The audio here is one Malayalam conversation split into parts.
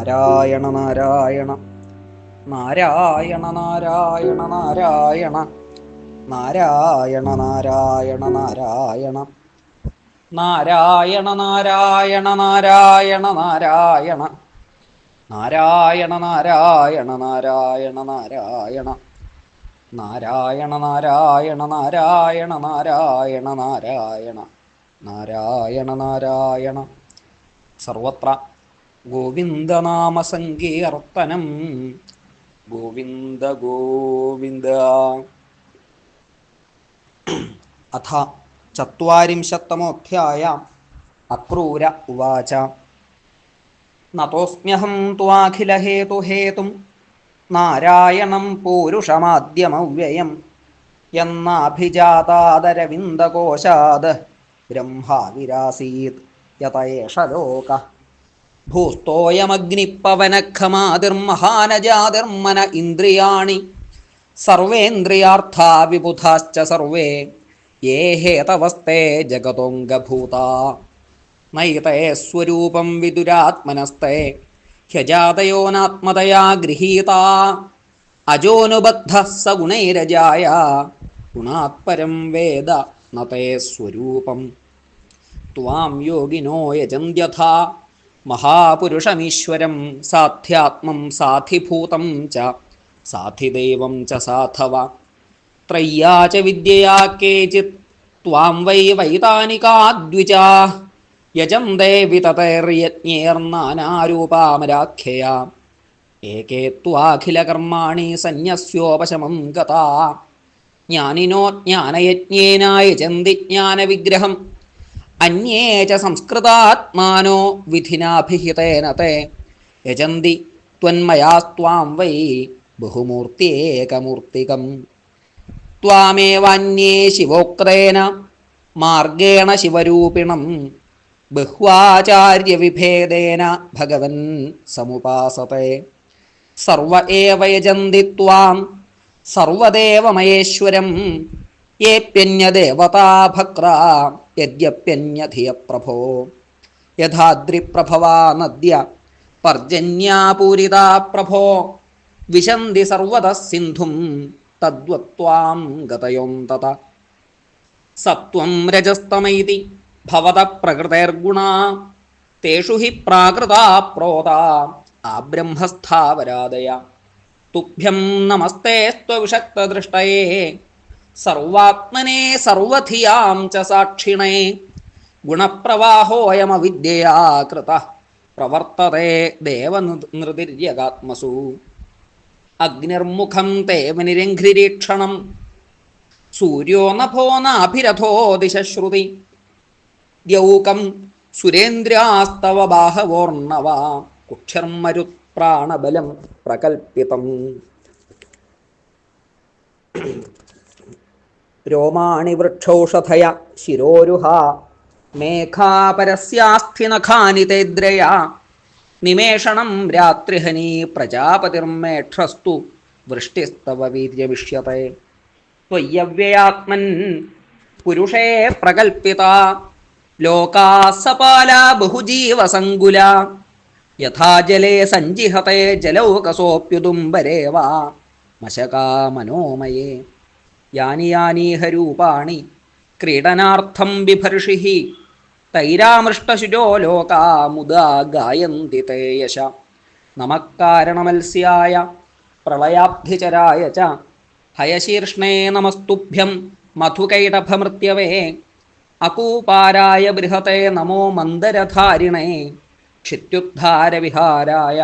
നാരായണ നാരായണ. നാരായണ നാരായണ നാരായണ. നാരായണ നാരായണ നാരായണ. നാരായണ നാരായണ നാരായണ നാരായണ. നാരായണ നാരായണ നാരായണ നാരായണ. നാരായണ നാരായണ നാരായണ നാരായണ നാരായണ. നാരായണ നാരായണ. സർവത്ര ഗോവിന്ദനാമസങ്കീർത്തനം. ഗോവിന്ദ ഗോവിന്ദ അഥ ചത്വാരിംശത്തമോധ്യായ. അക്രൂര ഉവാച. നതോസ്മ്യഹം ത്വാഖിലഹേതുഹേതും. നാരായണം പൂരുഷമാദ്യമവ്യയം. എന്നാഭിജാതാദരവിന്ദകോശാദ്. ബ്രഹ്മാവിരാസീത്. യതയേഷ ലോക. ഭൂസ്തോയമഗ്നിപ്പവനഖമാതിർമഹാനജാതിർമന ഇന്ദ്രിയാണി. സർവേന്ദ്രിയാർത്ഥാ വിബുധാശ്ച സർവേ. യേ ഹേതവസ്തേ ജഗതോംഗഭൂത നൈതേ സ്വരൂപം വിദുരാത്മനസ്തേ ഹ്യജാതയോനാത്മതയാ ഗൃഹീത. അജോനുബദ്ധ സ ഗുണൈരജായ ഗുണാത്പരം വേദ നതേ സ്വരൂപം. ത്വാം യോഗിനോ യജന്ത്യഥാ. മഹാപുരുഷമീശ്വരം സാധ്യാത്മം സാധിഭൂതം ച സാധിദൈവം ച സാധവ. ത്രയ്യാ ച വിദ്യയാ കേചിത് ത്വാം വൈ വൈതാനികാദ്വിജാ. യജന്തേ വിതതൈർയജ്ഞേർനാനാരൂപാമരാഖ്യയാ ഏകേ ത്വാഖിലകർമാണി സന്യസ്യോപശമം ഗതാ. ജ്ഞാനിനോ ജ്ഞാനയജ്ഞേന യജന്തി ജ്ഞാനവിഗ്രഹം. അന്യേ ച സംസ്കൃതാത്മാനോ വിധിനാഭിഹിതേന തേ. യജന്തി ത്വന്മയാസ്ത്വാം വൈ ബഹുമൂർത്തിയേകമൂർത്തികം. ത്വാമേവാന്യേ ശിവോക്തേന മാർഗേണ ശിവരൂപിണം ബഹ്വാചാര്യവിഭേദേന ഭഗവൻ സമുപാസത്തെ സർവ ഏവ യജന്തി ത്വാം സർവദേവമയേശ്വരം യേപ്യന്യദേവതാ ഭക്ര യദ്യപ്യന്യധിയ പ്രഭോ യഥാദ്രിപ്രഭവാ നദ്യ പർജന്യാപൂരിതാ പ്രഭോ. വിശന്തി സർവത സിന്ധും തദ്വത്വാം ഗതയോന്തത സത്വം രജസ്തമൈതി ഭവത പ്രകൃതേർഗുണാ. തേഷു ഹി പ്രാകൃതാ പ്രോതാ ആബ്രഹ്മസ്ഥാവരാദയ തുഭ്യം നമസ്തേ സ്ത്വവിഷക്തദൃഷ്ടയേ സർവാത്മനെ സർവധിയാം ച സാക്ഷിണേ. ഗുണപ്രവാഹോയമവിദ്യയാ കൃത. പ്രവർത്തതേ ദേവനൃതിര്യകാത്മസു അഗ്നിർമുഖം തേ നിരഘ്രിരീക്ഷണം സൂര്യോ നഭോ നാഭിരഥോ ദിശശ്രുതി. ദ്യൗകം സുരേന്ദ്രാസ്തവ ബാഹവോർണവ. കുക്ഷർമരുത്പ്രാണബലം പ്രകൽപ്പിതം. രോമാണി വൃക്ഷോഷധയ ശിരോരുഹ മേഘാപരസ്യാസ്ഥിനഖാനി തേദ്രയ നിമേഷണം രാത്രിഹനി പ്രജാപതിർമേക്ഷസ്തു വൃഷ്ടിസ്തവ വീര്യവിഷ്യത്തെ ത്വയ്യവ്യയാത്മൻ പുരുഷേ പ്രകൽപ്പിത. ലോകാസപാല ബഹുജീവസങ്കുല. യഥാ ജലേ സഞ്ചിഹത്തെ ജലൗകസോപ്യുദുംബരേവ. മശകാ മനോമയേ. യാനി യാനീഹരൂപാണി ക്രീഡനാർത്ഥം ബിഭർഷിഹി തൈരാമൃഷ്ടശുചോ ലോകാ മുദാ ഗായന്തി തേയശ. നമക്കാരണമത്സ്യായ പ്രളയാബ്ധിചരായ ച ഹയശീർഷ്ണേ നമസ്തുഭ്യം മധുകൈടഭമൃത്യവേ അകൂപാരായ ബൃഹത്തെ നമോ മന്ദരധാരിണേ ക്ഷിത്യുദ്ധാരവിഹാരായ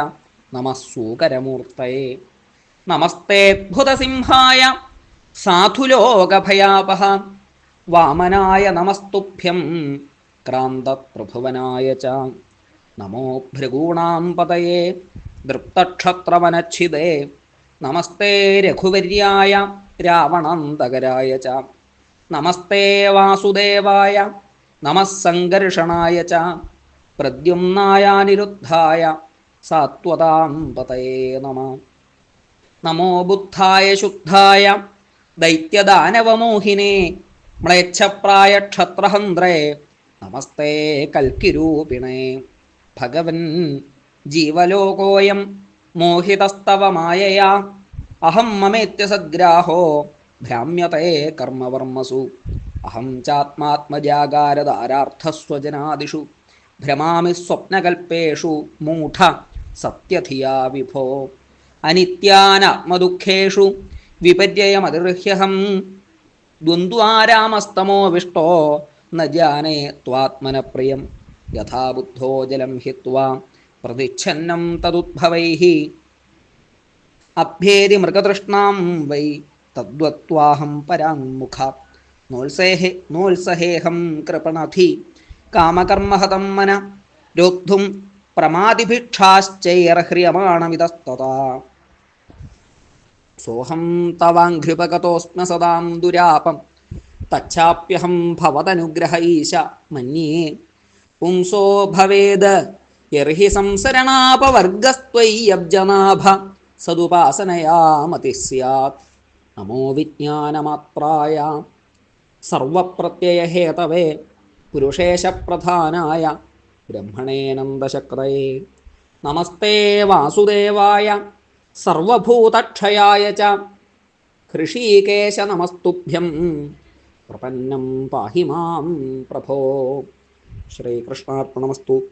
നമഃസൂകരമൂർത്തയെ നമസ്തേദ്ഭുതസിംഹായ സാധുലോകഭയാപഹ. വാമനായ നമസ്തുഭ്യം ക്രാന്തപ്രഭുവനായ ച. നമോ ഭൃഗൂണാം പതയേ ദൃപ്തക്ഷത്രവനച്ഛിതേ. നമസ്തേ രഘുവര്യായ രാവണന്തകരായ ച. നമസ്തേ വാസുദേവായ നമസ്സംഘർഷണായ ച. പ്രദ്യുമ്നായാനിരുദ്ധായ സാത്വതാം പതയേ നമ. നമോ ബുദ്ധായ ശുദ്ധായ ദൈത്യദാനവമോഹിനെ. മ്ലേച്ഛപ്രായ ക്ഷത്രഹന്ത്രേ നമസ്തേ കൽക്കിരൂപിണേ. ഭഗവൻ ജീവലോകോയം മോഹിതസ്തവ മായയാ അഹം മമേത്യസഗ്രാഹോ ഭ്രാമ്യതേ കർമ്മവർമ്മസു. അഹം ചാത്മാത്മജാഗാരദാരാർത്ഥസ്വജനാദിഷു ഭ്രമാമി സ്വപ്നകൽപ്പേഷു മൂഢ സത്യധിയാ വിഭോ. അനിത്യാനാത്മദുഃഖേഷു. വിപര്യയമതിർഹ്യഹം ദ്വന്ദ്വാരാമസ്തമോ വിഷ്ടോ ന ജാനേ ത്വാത്മന പ്രിയം യഥാ ബുദ്ധോ ജലം ഹിത്വാ പ്രതിച്ഛന്നം തദുദ്ഭവൈ അഭ്യേതി മൃഗതൃഷ്ണാം വൈ തദ്വത്വാഹം പരാങ്മുഖ നോത്സേഹേ നോത്സഹേഹം കൃപണധി. കാമകർമ്മഹതം മന. രോദ്ധും പ്രമാദിഭിക്ഷാശ്ചൈർഹ്രിയമാണമിതസ്തതാ സോഹം തവാഘ്രിപകതോസ്മ സദാം ദുരാപം തച്ചാപ്യഹം ഭവതനുഗ്രഹ ഈശ മന്യേ പുംസോ ഭവേത് യർഹി സംസരണാപവർഗസ്ത്വയ്യബ്ജനാഭ സതുപാസനയാമതി സ്യാത് നമോ വിജ്ഞാനമാത്രായ സർവപ്രത്യയഹേതവേ പുരുഷേശപ്രധാനായ ബ്രഹ്മണേ നന്ദശക്രയേ നമസ്തേ വാസുദേവായ സർവഭൂതക്ഷയായ ച. ഹൃഷീകേശ നമസ്തുഭ്യം പ്രപന്നം പാഹി മാം പ്രഭോ. ശ്രീകൃഷ്ണാർപ്പണമസ്തു.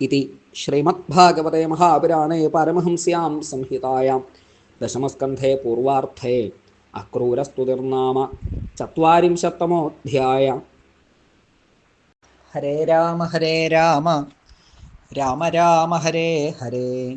ഇതി ശ്രീമദ്ഭാഗവതേ മഹാപുരാണേ പരമഹംസ്യാം സംഹിതായാം. ദശമസ്കന്ധേ പൂർവാർത്ഥേ അക്രൂരസ്തുതിർനാമ ചത്വാരിംശത്തമോऽധ്യായ ഹരേ രാമ ഹരേ രാമ. രാമ രാമ ഹരേ ഹരേ.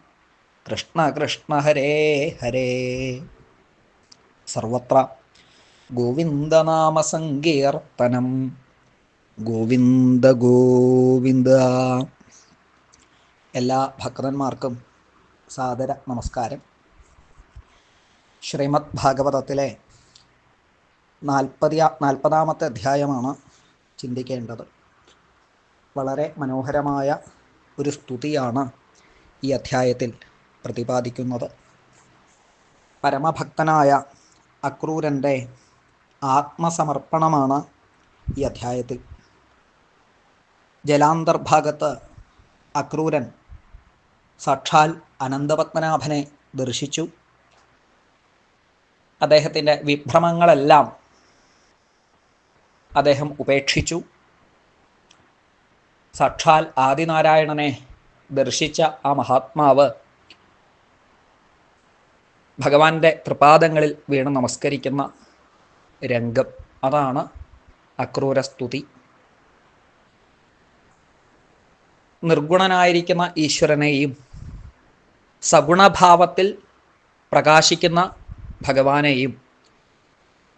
കൃഷ്ണ കൃഷ്ണ ഹരേ ഹരേ. സർവത്ര ഗോവിന്ദനാമസങ്കീർത്തനം. ഗോവിന്ദ ഗോവിന്ദ. എല്ലാ ഭക്തന്മാർക്കും സാദര നമസ്കാരം. ശ്രീമദ് ഭാഗവതത്തിലെ നാൽപ്പതി നാൽപ്പതാമത്തെ അധ്യായമാണ് ചിന്തിക്കേണ്ടത്. വളരെ മനോഹരമായ ഒരു സ്തുതിയാണ് ഈ അധ്യായത്തിൽ. പ്രതിപാദിക്കുന്നത്. പരമഭക്തനായ അക്രൂരന്റെ ആത്മസമർപ്പണമാണ് ഈ അധ്യായത്തിൽ. ജലാന്തർഭാഗത്ത് അക്രൂരൻ സാക്ഷാൽ അനന്തപത്മനാഭനെ ദർശിച്ചു. അദ്ദേഹത്തിന്റെ വിഭ്രമങ്ങളെല്ലാം അദ്ദേഹം ഉപേക്ഷിച്ചു. സാക്ഷാൽ ആദിനാരായണനെ ദർശിച്ച ആ മഹാത്മാവ് ഭഗവാന്റെ തൃപാദങ്ങളിൽ വീണ് നമസ്കരിക്കുന്ന രംഗം. അതാണ് അക്രൂരസ്തുതി. നിർഗുണനായിരിക്കുന്ന ഈശ്വരനെയും സഗുണഭാവത്തിൽ പ്രകാശിക്കുന്ന ഭഗവാനെയും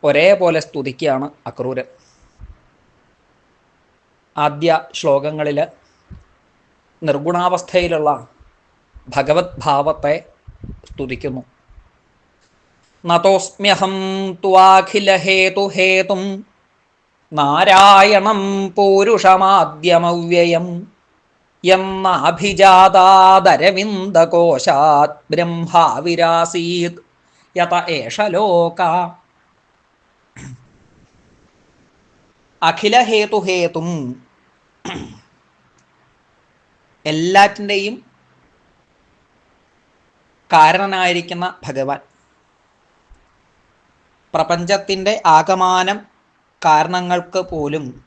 ഒരേപോലെ സ്തുതിക്കുകയാണ് അക്രൂരൻ. ആദ്യ ശ്ലോകങ്ങളിൽ നിർഗുണാവസ്ഥയിലുള്ള ഭഗവത് ഭാവത്തെ സ്തുതിക്കുന്നു. നതോസ്മ്യഹം ത്വാഖിലഹേതുഹേതും നാരായണം പൂരുഷമാദ്യമവ്യയം. എന്നാഭിജാതാദരവിന്ദകോശാത് ബ്രഹ്മാവിരാസീത് യത ഏഷ ലോക. അഖിലഹേതുഹേതും എല്ലാറ്റിന്റെയും കാരണനായിരിക്കുന്ന ഭഗവാൻ. പ്രപഞ്ചത്തിന്റെ ആകമാനം കാരണങ്ങൾക്ക് പോലും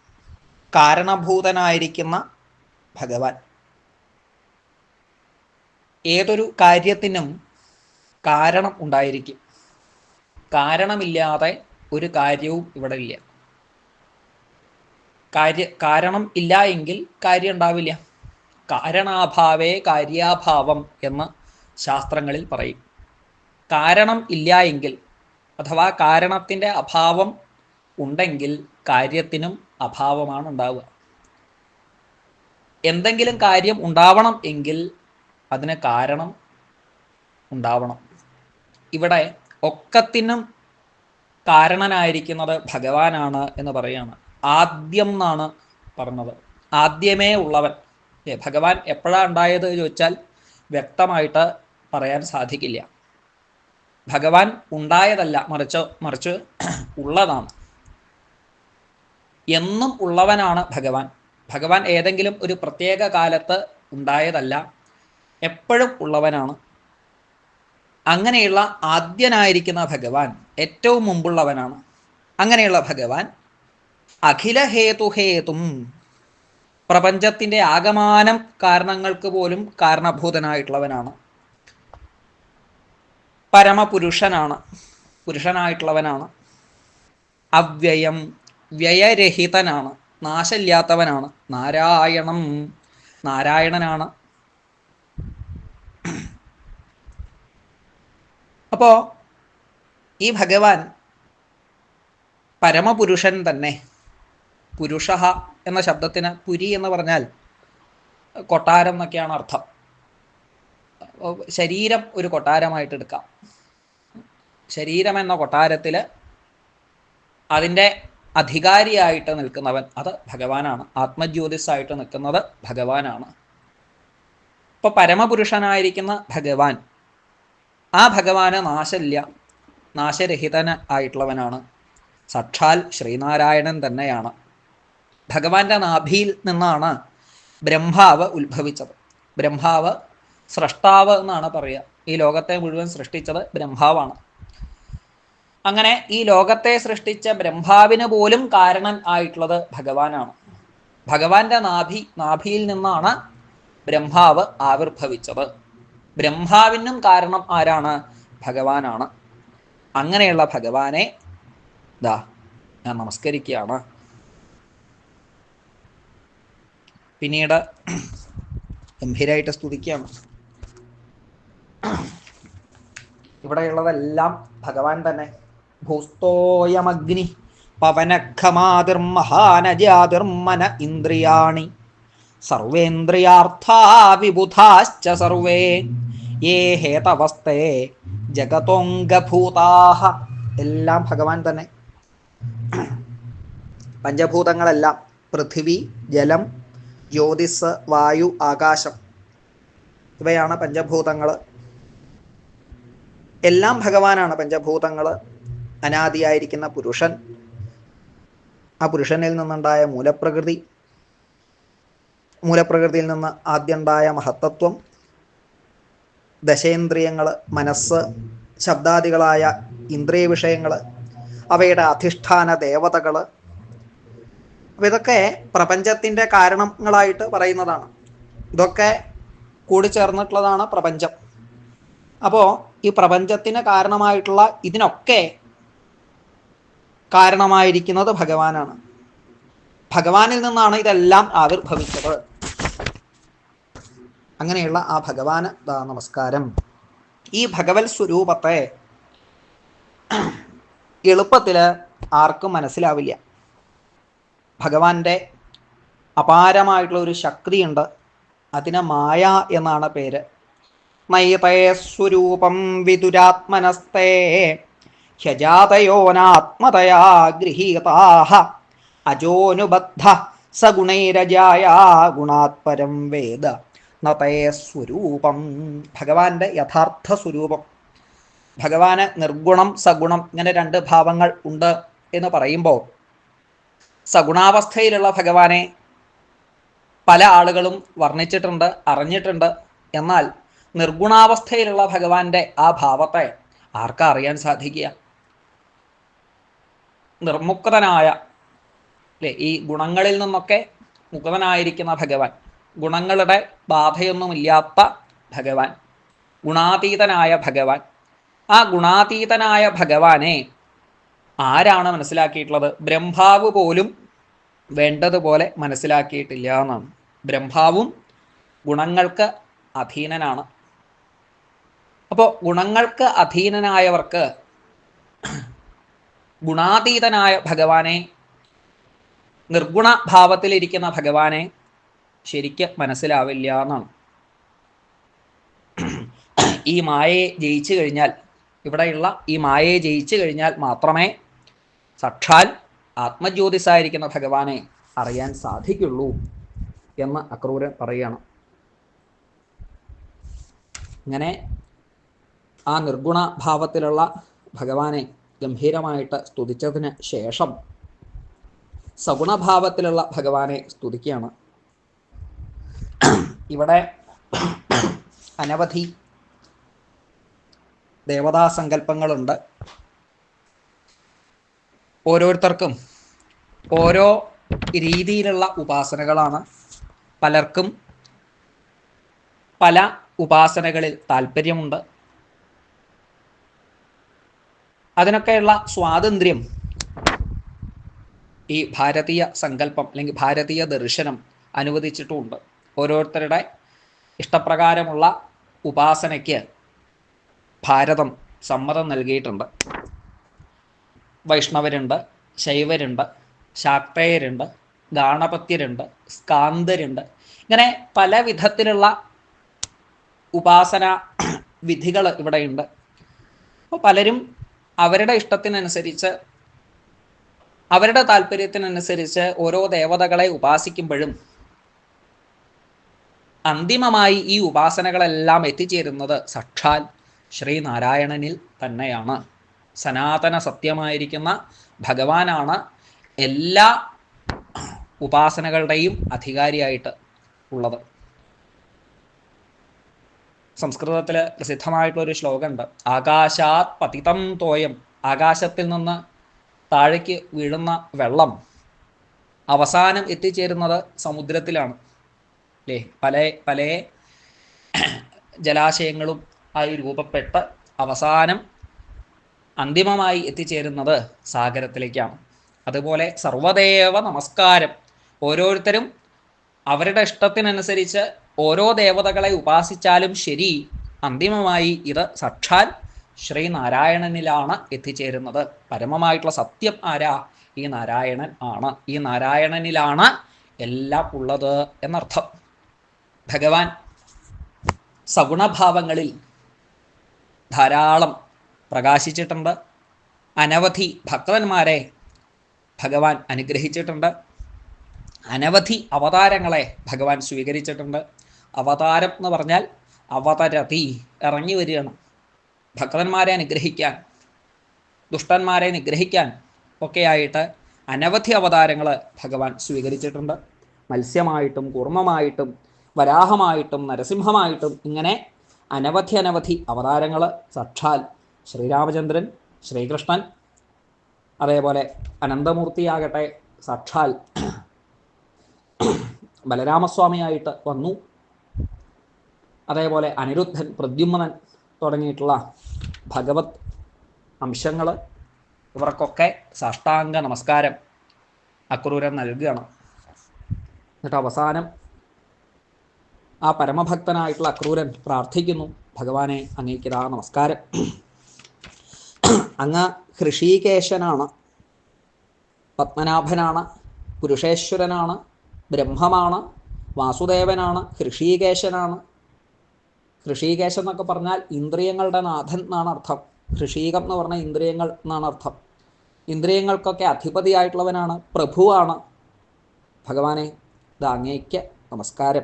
കാരണഭൂതനായിരിക്കുന്ന ഭഗവാൻ. ഏതൊരു കാര്യത്തിനും കാരണം ഉണ്ടായിരിക്കും. കാരണമില്ലാതെ ഒരു കാര്യവും ഇവിടെ ഇല്ല. കാര്യ കാരണം ഇല്ല എങ്കിൽ കാര്യം ഉണ്ടാവില്ല. കാരണാഭാവേ കാര്യാഭാവം എന്ന് ശാസ്ത്രങ്ങളിൽ പറയും. കാരണം ഇല്ല എങ്കിൽ അഥവാ കാരണത്തിന്റെ അഭാവം ഉണ്ടെങ്കിൽ കാര്യത്തിനും അഭാവമാണ് ഉണ്ടാവുക. എന്തെങ്കിലും കാര്യം ഉണ്ടാവണം എങ്കിൽ അതിന് കാരണം ഉണ്ടാവണം. ഇവിടെ ഒക്കത്തിനും കാരണനായിരിക്കുന്നത് ഭഗവാനാണ് എന്ന് പറയാണ് ആദ്യം എന്നാണ് പറഞ്ഞത്. ആദ്യമേ ഉള്ളവൻ. ഭഗവാൻ എപ്പോഴാണ് ഉണ്ടായത് ചോദിച്ചാൽ വ്യക്തമായിട്ട് പറയാൻ സാധിക്കില്ല. ഭഗവാൻ ഉണ്ടായതല്ല മറിച്ച് മറിച്ച് ഉള്ളതാണ്. എന്നും ഉള്ളവനാണ് ഭഗവാൻ. ഭഗവാൻ ഏതെങ്കിലും ഒരു പ്രത്യേക കാലത്ത് ഉണ്ടായതല്ല എപ്പോഴും ഉള്ളവനാണ്. അങ്ങനെയുള്ള ആദ്യനായിരിക്കുന്ന ഭഗവാൻ ഏറ്റവും മുമ്പുള്ളവനാണ്. അങ്ങനെയുള്ള ഭഗവാൻ അഖിലഹേതുഹേതും പ്രപഞ്ചത്തിന്റെ ആകമാനം കാരണങ്ങൾക്ക് പോലും കാരണഭൂതനായിട്ടുള്ളവനാണ്. പരമപുരുഷനാണ്. പുരുഷനായിട്ടുള്ളവനാണ്. അവ്യയം വ്യയരഹിതനാണ്. നാശമില്ലാത്തവനാണ്. നാരായണം നാരായണനാണ്. അപ്പോൾ ഈ ഭഗവാൻ പരമപുരുഷൻ തന്നെ. പുരുഷ എന്ന ശബ്ദത്തിന് പുരി എന്ന് പറഞ്ഞാൽ കൊട്ടാരം എന്നൊക്കെയാണ് അർത്ഥം. അപ്പൊ ശരീരം ഒരു കൊട്ടാരമായിട്ട് എടുക്കാം. ശരീരം എന്ന കൊട്ടാരത്തിൽ അതിന്റെ അധികാരിയായിട്ട് നിൽക്കുന്നവൻ അത് ഭഗവാനാണ്. ആത്മജ്യോതിസായിട്ട് നിൽക്കുന്നത് ഭഗവാനാണ്. ഇപ്പോൾ പരമപുരുഷനായിരിക്കുന്ന ഭഗവാൻ ആ ഭഗവാന് നാശല്യ നാശരഹിതൻ ആയിട്ടുള്ളവനാണ്. സാക്ഷാൽ ശ്രീനാരായണൻ തന്നെയാണ്. ഭഗവാന്റെ നാഭിയിൽ നിന്നാണ് ബ്രഹ്മാവ് ഉത്ഭവിച്ചത്. ബ്രഹ്മാവ് സൃഷ്ടാവ് എന്നാണ് പറയുക. ഈ ലോകത്തെ മുഴുവൻ സൃഷ്ടിച്ചത് ബ്രഹ്മാവാണ്. അങ്ങനെ ഈ ലോകത്തെ സൃഷ്ടിച്ച ബ്രഹ്മാവിന് പോലും കാരണൻ ആയിട്ടുള്ളത് ഭഗവാനാണ്. ഭഗവാന്റെ നാഭി നാഭിയിൽ നിന്നാണ് ബ്രഹ്മാവ് ആവിർഭവിച്ചത്. ബ്രഹ്മാവിനും കാരണം ആരാണ്? ഭഗവാനാണ്. അങ്ങനെയുള്ള ഭഗവാനെ ദാ ഞാൻ നമസ്കരിക്കുകയാണ്. പിന്നീട് ഗംഭീരായിട്ട് സ്തുതിക്കുകയാണ്. ഇവിടെയുള്ളതെല്ലാം ഭഗവാൻ തന്നെ. ഭൂസ്തോയമഗ്നി പവനഖമാതിർമഹാനജാതിർമന ഇന്ദ്രിയാണി. സർവേന്ദ്രിയാർത്ഥാ വിബുധാശ്ച സർവേ. ഏ ഹേതവസ്തേ ജഗതോംഗഭൂതാഹ എല്ലാം ഭഗവാൻ തന്നെ. പഞ്ചഭൂതങ്ങളെല്ലാം പൃഥിവി ജലം ജ്യോതിസ് വായു ആകാശം. ഇവയാണ് പഞ്ചഭൂതങ്ങൾ എല്ലാം ഭഗവാനാണ്. പഞ്ചഭൂതങ്ങൾ അനാദിയായിരിക്കുന്ന പുരുഷൻ ആ പുരുഷനിൽ നിന്നുണ്ടായ മൂലപ്രകൃതി മൂലപ്രകൃതിയിൽ നിന്ന് ആദ്യമുണ്ടായ മഹത്തത്വം ദശേന്ദ്രിയങ്ങൾ മനസ്സ് ശബ്ദാദികളായ ഇന്ദ്രിയ വിഷയങ്ങൾ അവയുടെ അധിഷ്ഠാന ദേവതകൾ അപ്പം ഇതൊക്കെ പ്രപഞ്ചത്തിന്റെ കാരണങ്ങളായിട്ട് പറയുന്നതാണ്. ഇതൊക്കെ കൂടിച്ചേർന്നിട്ടുള്ളതാണ് പ്രപഞ്ചം. അപ്പോൾ ഈ പ്രപഞ്ചത്തിന് കാരണമായിട്ടുള്ള ഇതിനൊക്കെ കാരണമായിരിക്കുന്നത് ഭഗവാനാണ്. ഭഗവാനിൽ നിന്നാണ് ഇതെല്ലാം ആവിർഭവിച്ചത്. അങ്ങനെയുള്ള ആ ഭഗവാന് നമസ്കാരം. ഈ ഭഗവത് സ്വരൂപത്തെ എളുപ്പത്തിൽ ആർക്കും മനസ്സിലാവില്ല. ഭഗവാന്റെ അപാരമായിട്ടുള്ള ഒരു ശക്തിയുണ്ട്. അതിന് മായ എന്നാണ് പേര്. നൈതേ സ്വരൂപം വിദുരാത്മനസ്തേ ഹ്യജാതയോനാത്മതയാ ഗൃഹീതാഹ അജോനുബദ്ധ സഗുണൈരജായ ഗുണാത്പരം വേദ നതേ സ്വരൂപം ഭഗവാന്റെ യഥാർത്ഥ സ്വരൂപം ഭഗവാന് നിർഗുണം സഗുണം ഇങ്ങനെ രണ്ട് ഭാവങ്ങൾ ഉണ്ട് എന്ന് പറയുമ്പോൾ സഗുണാവസ്ഥയിലുള്ള ഭഗവാനെ പല ആളുകളും വർണിച്ചിട്ടുണ്ട് അറിഞ്ഞിട്ടുണ്ട്. എന്നാൽ നിർഗുണാവസ്ഥയിലുള്ള ഭഗവാന്റെ ആ ഭാവത്തെ ആർക്കാ അറിയാൻ സാധിക്കുക? നിർമുക്തനായ അല്ലെ ഈ ഗുണങ്ങളിൽ നിന്നൊക്കെ മുക്തനായിരിക്കുന്ന ഭഗവാൻ ഗുണങ്ങളുടെ ബാധയൊന്നുമില്ലാത്ത ഭഗവാൻ ഗുണാതീതനായ ഭഗവാൻ. ആ ഗുണാതീതനായ ഭഗവാനെ ആരാണ് മനസ്സിലാക്കിയിട്ടുള്ളത്? ബ്രഹ്മാവ് പോലും വേണ്ടതുപോലെ മനസ്സിലാക്കിയിട്ടില്ല എന്നാണ്. ബ്രഹ്മാവും ഗുണങ്ങൾക്ക് അധീനനാണ്. അപ്പോൾ ഗുണങ്ങൾക്ക് അധീനനായവർക്ക് ഗുണാതീതനായ ഭഗവാനെ നിർഗുണ ഭാവത്തിലിരിക്കുന്ന ഭഗവാനെ ശരിക്ക് മനസ്സിലാവില്ല എന്നാണ്. ഈ മായയെ ജയിച്ചു കഴിഞ്ഞാൽ ഇവിടെയുള്ള ഈ മായയെ ജയിച്ചു കഴിഞ്ഞാൽ മാത്രമേ സാക്ഷാൽ ആത്മജ്യോതിസായിരിക്കുന്ന ഭഗവാനെ അറിയാൻ സാധിക്കുള്ളൂ എന്ന് അക്രൂരൻ പറയുകയാണ്. ഇങ്ങനെ ആ നിർഗുണ ഭാവത്തിലുള്ള ഭഗവാനെ ഗംഭീരമായിട്ട് സ്തുതിച്ചതിന് ശേഷം സഗുണഭാവത്തിലുള്ള ഭഗവാനെ സ്തുതിക്കുകയാണ്. ഇവിടെ അനവധി ദേവതാസങ്കല്പങ്ങളുണ്ട്. ഓരോരുത്തർക്കും ഓരോ രീതിയിലുള്ള ഉപാസനകളാണ്. പലർക്കും പല ഉപാസനകളിൽ താല്പര്യമുണ്ട്. അതിനൊക്കെയുള്ള സ്വാതന്ത്ര്യം ഈ ഭാരതീയ സങ്കല്പം അല്ലെങ്കിൽ ഭാരതീയ ദർശനം അനുവദിച്ചിട്ടുമുണ്ട്. ഓരോരുത്തരുടെ ഇഷ്ടപ്രകാരമുള്ള ഉപാസനയ്ക്ക് ഭാരതം സമ്മതം നൽകിയിട്ടുണ്ട്. വൈഷ്ണവരുണ്ട് ശൈവരുണ്ട് ശാക്തേയരുണ്ട് ഗാണപത്യരുണ്ട് സ്കാന്തരുണ്ട്. ഇങ്ങനെ പല വിധത്തിലുള്ള ഉപാസന വിധികൾ ഇവിടെയുണ്ട്. അപ്പോൾ പലരും അവരുടെ ഇഷ്ടത്തിനനുസരിച്ച് അവരുടെ താല്പര്യത്തിനനുസരിച്ച് ഓരോ ദേവതകളെ ഉപാസിക്കുമ്പോഴും അന്തിമമായി ഈ ഉപാസനകളെല്ലാം എത്തിച്ചേരുന്നത് സക്ഷാൽ ശ്രീനാരായണനിൽ തന്നെയാണ്. സനാതന സത്യമായിരിക്കുന്ന ഭഗവാനാണ് എല്ലാ ഉപാസനകളുടെയും അധികാരിയായിട്ട് ഉള്ളത്. സംസ്കൃതത്തിൽ പ്രസിദ്ധമായിട്ടുള്ളൊരു ശ്ലോകമുണ്ട്. ആകാശാത് പതിതം തോയം. ആകാശത്തിൽ നിന്ന് താഴേക്ക് വീഴുന്ന വെള്ളം അവസാനം എത്തിച്ചേരുന്നത് സമുദ്രത്തിലാണ്. അല്ലേ പല പല ജലാശയങ്ങളും ആയി രൂപപ്പെട്ട് അവസാനം അന്തിമമായി എത്തിച്ചേരുന്നത് സാഗരത്തിലേക്കാണ്. അതുപോലെ സർവദേവ നമസ്കാരം. ഓരോരുത്തരും അവരുടെ ഇഷ്ടത്തിനനുസരിച്ച് ഓരോ ദേവതകളെ ഉപാസിച്ചാലും ശരി അന്തിമമായി ഇത് സാക്ഷാൽ ശ്രീനാരായണനിലാണ് എത്തിച്ചേരുന്നത്. പരമമായിട്ടുള്ള സത്യം ആരാ? ഈ നാരായണൻ ആണ്. ഈ നാരായണനിലാണ് എല്ലാം ഉള്ളത് എന്നർത്ഥം. ഭഗവാൻ സഗുണഭാവങ്ങളിൽ ധാരാളം പ്രകാശിച്ചിട്ടുണ്ട്. അനവധി ഭക്തന്മാരെ ഭഗവാൻ അനുഗ്രഹിച്ചിട്ടുണ്ട്. അനവധി അവതാരങ്ങളെ ഭഗവാൻ സ്വീകരിച്ചിട്ടുണ്ട്. അവതാരം എന്ന് പറഞ്ഞാൽ അവതരതി ഇറങ്ങി വരികയാണ്. ഭക്തന്മാരെ അനുഗ്രഹിക്കാൻ ദുഷ്ടന്മാരെ നിഗ്രഹിക്കാൻ ഒക്കെയായിട്ട് അനവധി അവതാരങ്ങൾ ഭഗവാൻ സ്വീകരിച്ചിട്ടുണ്ട്. മത്സ്യമായിട്ടും കുർമ്മമായിട്ടും വരാഹമായിട്ടും നരസിംഹമായിട്ടും ഇങ്ങനെ അനവധി അനവധി അവതാരങ്ങൾ സാക്ഷാൽ ശ്രീരാമചന്ദ്രൻ ശ്രീകൃഷ്ണൻ അതേപോലെ അനന്തമൂർത്തിയാകട്ടെ സാക്ഷാൽ ബലരാമസ്വാമിയായിട്ട് വന്നു. അതേപോലെ അനിരുദ്ധൻ പ്രദ്യുമ്നൻ തുടങ്ങിയിട്ടുള്ള ഭഗവത് അംശങ്ങൾ ഇവർക്കൊക്കെ സാഷ്ടാംഗ നമസ്കാരം അക്രൂരൻ നൽകുകയാണ്. എന്നിട്ട് അവസാനം ആ പരമഭക്തനായിട്ടുള്ള അക്രൂരൻ പ്രാർത്ഥിക്കുന്നു ഭഗവാനെ അങ്ങേക്കിതാ നമസ്കാരം. അങ്ങ് ഹൃഷീകേശനാണ് പത്മനാഭനാണ് പുരുഷേശ്വരനാണ് ബ്രഹ്മമാണ് വാസുദേവനാണ് ഹൃഷീകേശനാണ് ഹൃഷീകേശൻ എന്നൊക്കെ പറഞ്ഞാൽ ഇന്ദ്രിയങ്ങളുടെ നാഥൻ എന്നാണ് അർത്ഥം. ഋഷീകം എന്ന് പറഞ്ഞാൽ ഇന്ദ്രിയങ്ങൾ എന്നാണ് അർത്ഥം. ഇന്ദ്രിയങ്ങൾക്കൊക്കെ അധിപതിയായിട്ടുള്ളവനാണ് പ്രഭുവാണ്. ഭഗവാനെ ഇത് അങ്ങേക്ക് നമസ്കാരം.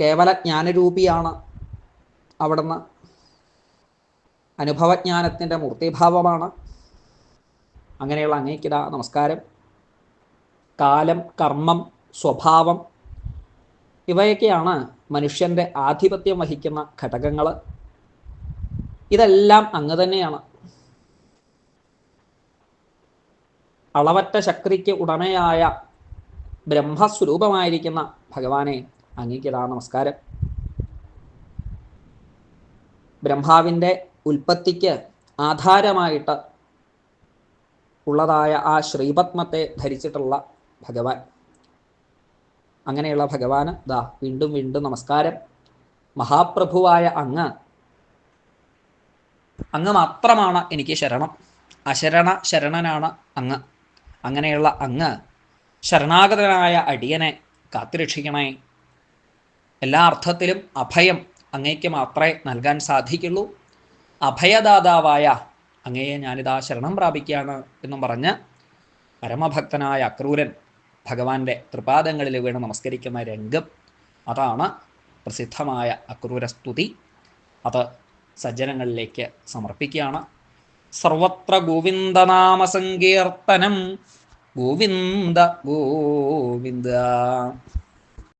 കേവല ജ്ഞാനരൂപിയാണ് അവിടുന്ന്. അനുഭവജ്ഞാനത്തിന്റെ മൂർത്തിഭാവമാണ്. അങ്ങനെയുള്ള അങ്ങേക്കിതാ നമസ്കാരം. കാലം കർമ്മം സ്വഭാവം ഇവയൊക്കെയാണ് മനുഷ്യന്റെ ആധിപത്യം വഹിക്കുന്ന ഘടകങ്ങൾ ഇതെല്ലാം അങ്ങ് തന്നെയാണ്. അളവറ്റ ശക്തിക്ക് ഉടമയായ ബ്രഹ്മസ്വരൂപമായിരിക്കുന്ന ഭഗവാനെ അങ്ങേക്കിതാ നമസ്കാരം. ബ്രഹ്മാവിന്റെ ഉൽപ്പത്തിക്ക് ആധാരമായിട്ട് ഉള്ളതായ ആ ശ്രീപത്മത്തെ ധരിച്ചിട്ടുള്ള ഭഗവാൻ. അങ്ങനെയുള്ള ഭഗവാന് ദാ വീണ്ടും വീണ്ടും നമസ്കാരം. മഹാപ്രഭുവായ അങ്ങ്. അങ്ങ് മാത്രമാണ് എനിക്ക് ശരണം. അശരണ ശരണനാണ് അങ്ങ്. അങ്ങനെയുള്ള അങ്ങ് ശരണാഗതനായ അടിയനെ കാത്തുരക്ഷിക്കണേ. എല്ലാ അർത്ഥത്തിലും അഭയം അങ്ങേക്ക് മാത്രമേ നൽകാൻ സാധിക്കുള്ളൂ. അഭയദാതാവായ അങ്ങയെ ഞാനിതാ ശരണം പ്രാപിക്കുകയാണ് എന്നും പറഞ്ഞ് പരമഭക്തനായ അക്രൂരൻ ഭഗവാന്റെ തൃപാദങ്ങളിൽ വീണ് നമസ്കരിക്കുന്ന രംഗം. അതാണ് പ്രസിദ്ധമായ അക്രൂരസ്തുതി അത് സജ്ജനങ്ങളിലേക്ക് സമർപ്പിക്കുകയാണ്. സർവത്ര ഗോവിന്ദനാമ സങ്കീർത്തനം ഗോവിന്ദ ഗോവിന്ദ.